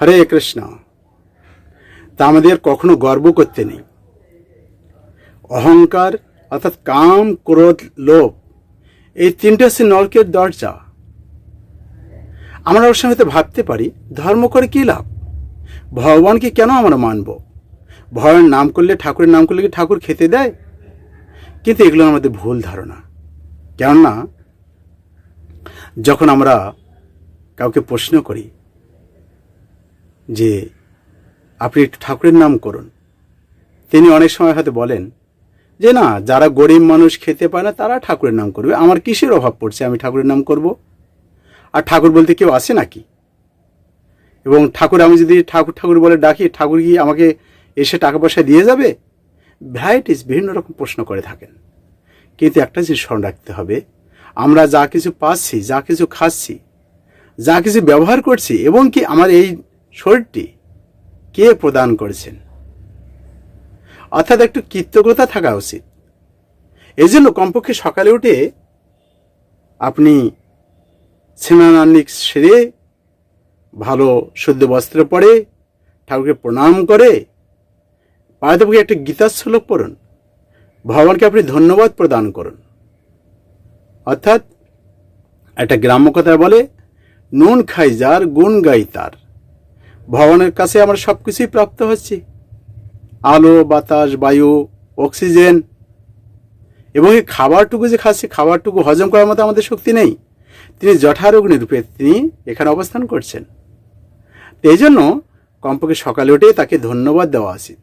হরে কৃষ্ণ। তা আমাদের কখনো গর্ব করতে নেই। অহংকার অর্থাৎ কাম, ক্রোধ, লোভ, এই তিনটে হচ্ছে নরকের দরজা। আমরা ওর সঙ্গে ভাবতে পারি, ধর্ম করে কী লাভ? ভগবানকে কেন আমরা মানব? ভয়ের নাম করলে, ঠাকুরের নাম করলে কি ঠাকুর খেতে দেয়? কিন্তু এগুলো আমাদের ভুল ধারণা। কেননা, যখন আমরা কাউকে প্রশ্ন করি যে আপনি একটু ঠাকুরের নাম করুন। তিনি অনেক সময় হয়তো বলেন যে, না, যারা গরিব মানুষ খেতে পায় না, তারা ঠাকুরের নাম করবে। আমার কিসের অভাব পড়ছে? আমি ঠাকুরের নাম করব? আর ঠাকুর বলতে কেউ আসে নাকি? এবং ঠাকুর, আমি যদি ঠাকুর ঠাকুর বলে ডাকি, ঠাকুর কি আমাকে এসে টাকা পয়সা দিয়ে যাবে? ভ্যারাইটিস বিভিন্ন রকম প্রশ্ন করে থাকেন। কিন্তু একটা জিনিস স্মরণ রাখতে হবে, আমরা যা কিছু পাচ্ছি, যা কিছু খাচ্ছি, যা কিছু ব্যবহার করছি, এবং কি আমার এই শরীরটি কে প্রদান করেছেন? অর্থাৎ একটু কৃতজ্ঞতা থাকা উচিত। এই জন্য কমপক্ষে সকালে উঠে আপনি স্নানান্নিক সেরে, ভালো শুদ্ধ বস্ত্র পরে, ঠাকুরকে প্রণাম করে পায়তপক্ষে একটা গীতার শ্লোক পড়ুন। ভগবানকে আপনি ধন্যবাদ প্রদান করুন। অর্থাৎ একটা গ্রাম্য কথায় বলে, নুন খাই যার, গুণ গাই তার। ভগবানের কাছে আমরা সব কিছুই প্রাপ্ত হচ্ছি। আলো, বাতাস, বায়ু, অক্সিজেন এবং এই খাবারটুকু যে খাচ্ছি, খাবারটুকু হজম করার মতো আমাদের শক্তি নেই। তিনি জঠারগ্নি রূপে তিনি এখানে অবস্থান করছেন। এই জন্য কমপক্ষে সকালে উঠে তাকে ধন্যবাদ দেওয়া উচিত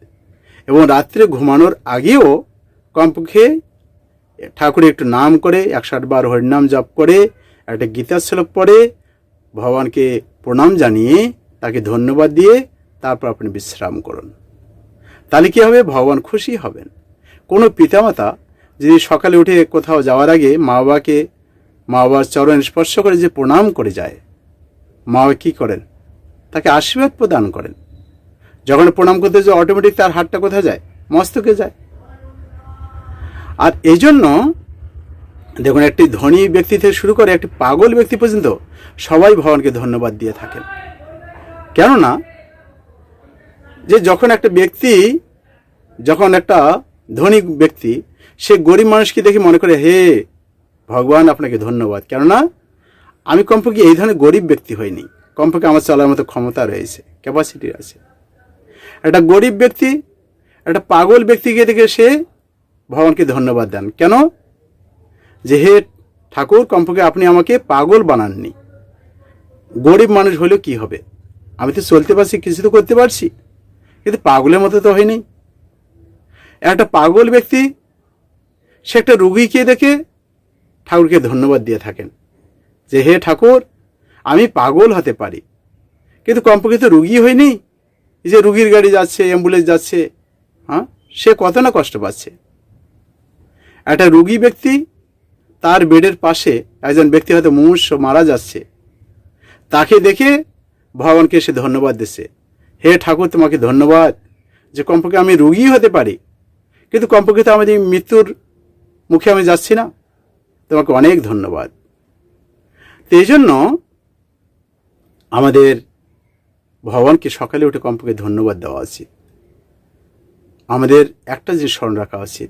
এবং রাত্রে ঘুমানোর আগেও কমপক্ষে ঠাকুরের একটু নাম করে, একশো আটবার হরিনাম জপ করে, একটা গীতার শ্লোক পড়ে, ভগবানকে প্রণাম জানিয়ে তাকে ধন্যবাদ দিয়ে তারপর আপনি বিশ্রাম করুন। তাহলে কী হবে? ভগবান খুশি হবেন। কোনো পিতামাতা যদি সকালে উঠে কোথাও যাওয়ার আগে মা বাবাকে মা বাবার চরণ স্পর্শ করে যে প্রণাম করে যায় মা বাবা কী করেন? তাকে আশীর্বাদ প্রদান করেন। যখন প্রণাম করতে যে অটোমেটিক তার হাতটা কোথায় যায়? মস্তকে যায়। আর এই জন্য দেখুন, একটি ধনী ব্যক্তি থেকে শুরু করে একটি পাগল ব্যক্তি পর্যন্ত সবাই ভগবানকে ধন্যবাদ দিয়ে থাকেন। কেননা, যে যখন একটা ব্যক্তি, যখন একটা ধনী ব্যক্তি, সে গরিব মানুষকে দেখে মনে করে, হে, ভগবান আপনাকে ধন্যবাদ। কেননা, আমি কমপক্ষে এই ধরনের গরিব ব্যক্তি হইনি। কমপক্ষে আমার চলার মতো ক্ষমতা রয়েছে ক্যাপাসিটি আছে। একটা গরিব ব্যক্তি, একটা পাগল ব্যক্তিকে দেখে সে ভগবানকে ধন্যবাদ দেন। কেন? যে, হে ঠাকুর, কমপক্ষে আপনি আমাকে পাগল বানাননি। গরিব মানুষ হলেও কি হবে? আমি তো চলতে পারছি, কিছু তো করতে পারছি। কিন্তু পাগলের মতো তো হয়নি। একটা পাগল ব্যক্তি, সে একটা রুগীকে দেখে ঠাকুরকে ধন্যবাদ দিয়ে থাকেন। যে, হে ঠাকুর, আমি পাগল হতে পারি। কিন্তু কমপক্ষে তো রুগী হয়নি যে, রুগীর গাড়ি যাচ্ছে, অ্যাম্বুলেন্স যাচ্ছে। হ্যাঁ? সে কত না কষ্ট পাচ্ছে। একটা রুগী ব্যক্তি, তার বেডের পাশে একজন ব্যক্তি হয়তো মুমূর্ষ মারা যাচ্ছে। তাকে দেখে ভগবানকে সে ধন্যবাদ দিচ্ছে হে ঠাকুর, তোমাকে ধন্যবাদ যে কমপক্ষে আমি রুগী হতে পারি, কিন্তু কমপক্ষে তো আমাদের মৃত্যুর মুখে আমি যাচ্ছি না। তোমাকে অনেক ধন্যবাদ। তো এই জন্য আমাদের ভগবানকে সকালে উঠে কমপক্ষে ধন্যবাদ দেওয়া উচিত। আমাদের একটা জিনিস স্মরণ রাখা উচিত।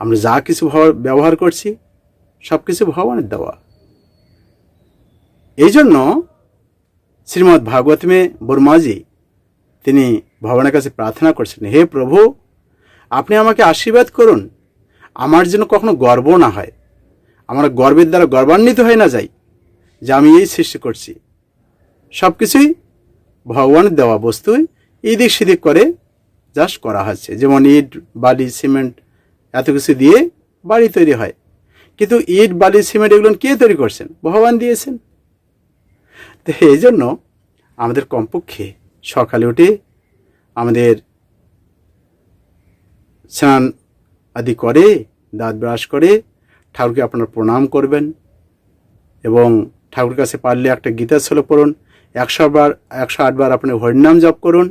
আমরা যা কিছু ব্যবহার করছি সব কিছু ভগবানের দেওয়া। এই জন্য শ্রীমৎ ভাগবতমে বর্মাজি, তিনি ভগবানের কাছে প্রার্থনা করছেন হে প্রভু, আপনি আমাকে আশীর্বাদ করুন। আমার যেন কখনো গর্ব না হয়। আমার গর্বের দ্বারা গর্বান্বিত হয়ে না যাই, যে আমি এই সৃষ্টি করছি। সব কিছুই ভগবানের দেওয়া বস্তুই। এদিক সেদিক করে জাস্ট করা হচ্ছে। যেমন ইট, বালি, সিমেন্ট, এত কিছু দিয়ে বাড়ি তৈরি হয়। কিন্তু ইট, বালি, সিমেন্ট এগুলো কে তৈরি করছেন? ভগবান দিয়েছেন। তো এই জন্য আমাদের কমপক্ষে সকালে উঠে আমাদের স্নান আদি করে, দাঁত ব্রাশ করে ঠাকুরকে আপনার প্রণাম করবেন এবং ঠাকুর কাছে পারলে একটা গীতা শ্লোক পড়ুন, একশো বার, একশো আটবার আপনি হরিনাম জপ করুন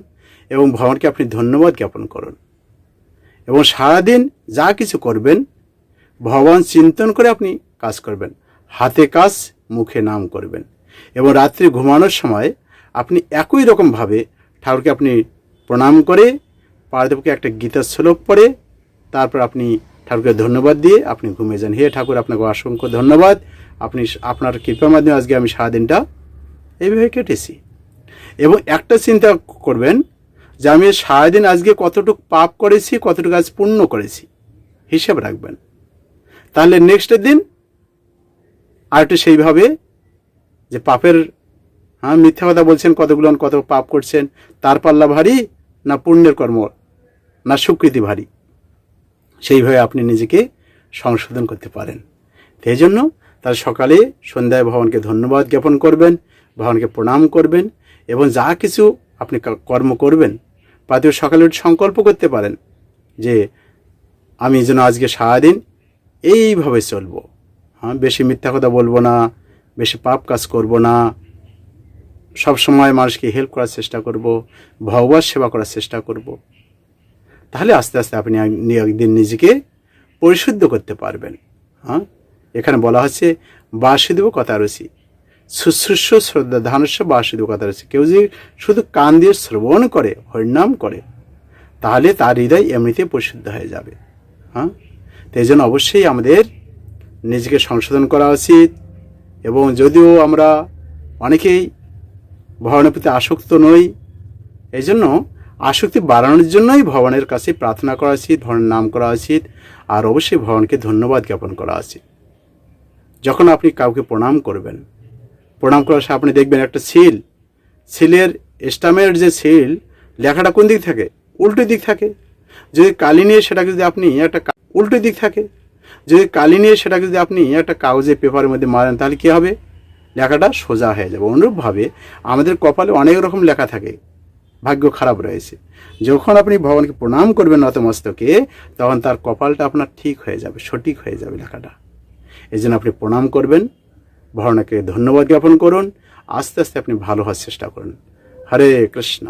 এবং ভগবানকে আপনি ধন্যবাদ জ্ঞাপন করুন। এবং সারাদিন যা কিছু করবেন, ভগবান চিন্তন করে আপনি কাজ করবেন, হাতে কাজ, মুখে নাম করবেন। এবং রাত্রি ঘুমানোর সময় আপনি একই রকমভাবে ঠাকুরকে আপনি প্রণাম করে পার্থদেবকে একটা গীতার শ্লোক পড়ে, তারপর আপনি ঠাকুরকে ধন্যবাদ দিয়ে আপনি ঘুমিয়ে যান। হে ঠাকুর, আপনাকে অসংখ্য ধন্যবাদ। আপনি আপনার কৃপার মাধ্যমে আজকে আমি সারাদিনটা এইভাবে কেটেছি। এবং একটা চিন্তা করবেন যে আমি সারাদিন আজকে কতটুকু পাপ করেছি, কতটুকু আজ পূর্ণ করেছি, হিসাব রাখবেন। তাহলে নেক্সটের দিন আর একটু সেইভাবে যে পাপের হ্যাঁ মিথ্যা কথা বলছেন, কতগুলো কত পাপ করছেন, তার পাল্লা ভারী না পুণ্যের কর্ম, না স্বীকৃতি ভারী? সেইভাবে আপনি নিজেকে সংশোধন করতে পারেন। সেই জন্য তার সকালে সন্ধ্যায় ভগবানকে ধন্যবাদ জ্ঞাপন করবেন, ভগবানকে প্রণাম করবেন এবং যা কিছু আপনি কর্ম করবেন প্রাতীয় সকালে উঠে সংকল্প করতে পারেন যে আমি যেন আজকে সারাদিন এইভাবে চলবো। হ্যাঁ বেশি মিথ্যা কথা বলব না, বেশি পাপ কাজ করব না সব সময় মানুষকে হেল্প করার চেষ্টা করব ভগবান সেবা করার চেষ্টা করব। তাহলে আস্তে আস্তে আপনি একদিন নিজেকে পরিশুদ্ধ করতে পারবেন। হ্যাঁ? এখানে বলা হচ্ছে বাসুদেব কথা রয়েছি। শুশ্রূষ শ্রদ্ধা ধানস্য বাসুদেব কথা রয়েছে। কেউ যদি শুধু কান দিয়ে শ্রবণ করে, হরিনাম করে, তাহলে তার হৃদয় এমনিতে পরিশুদ্ধ হয়ে যাবে। হ্যাঁ? তো এই জন্য অবশ্যই আমাদের নিজেকে সংশোধন করা উচিত। এবং যদিও আমরা অনেকেই ভগবানের প্রতি আসক্ত নই। এই জন্য আসক্তি বাড়ানোর জন্যই ভগবানের কাছে প্রার্থনা করা উচিত ভগবানের নাম করা উচিত, আর অবশ্যই ভগবানকে ধন্যবাদ জ্ঞাপন করা উচিত। যখন আপনি কাউকে প্রণাম করবেন, প্রণাম করার সময় আপনি দেখবেন একটা সিল সিলের স্টামের যে সিল লেখাটা কোন দিক থাকে? উল্টো দিক থাকে। যদি কালি নিয়ে সেটাকে যদি আপনি একটা উল্টো দিক থাকে। যদি কালি নিয়ে সেটাকে যদি আপনি একটা কাগজে, পেপারের মধ্যে মারেন, তাহলে কী হবে? লেখাটা সোজা হয়ে যাবে। অনুরূপভাবে আমাদের কপালে অনেক রকম লেখা থাকে। ভাগ্য খারাপ রয়েছে। যখন আপনি ভগবানকে প্রণাম করবেন নতমস্তকে, তখন তার কপালটা আপনার ঠিক হয়ে যাবে, সঠিক হয়ে যাবে লেখাটা। এই জন্য আপনি প্রণাম করবেন, ভগবানকে ধন্যবাদ জ্ঞাপন করুন, আস্তে আস্তে আপনি ভালো হওয়ার চেষ্টা করুন। হরে কৃষ্ণ।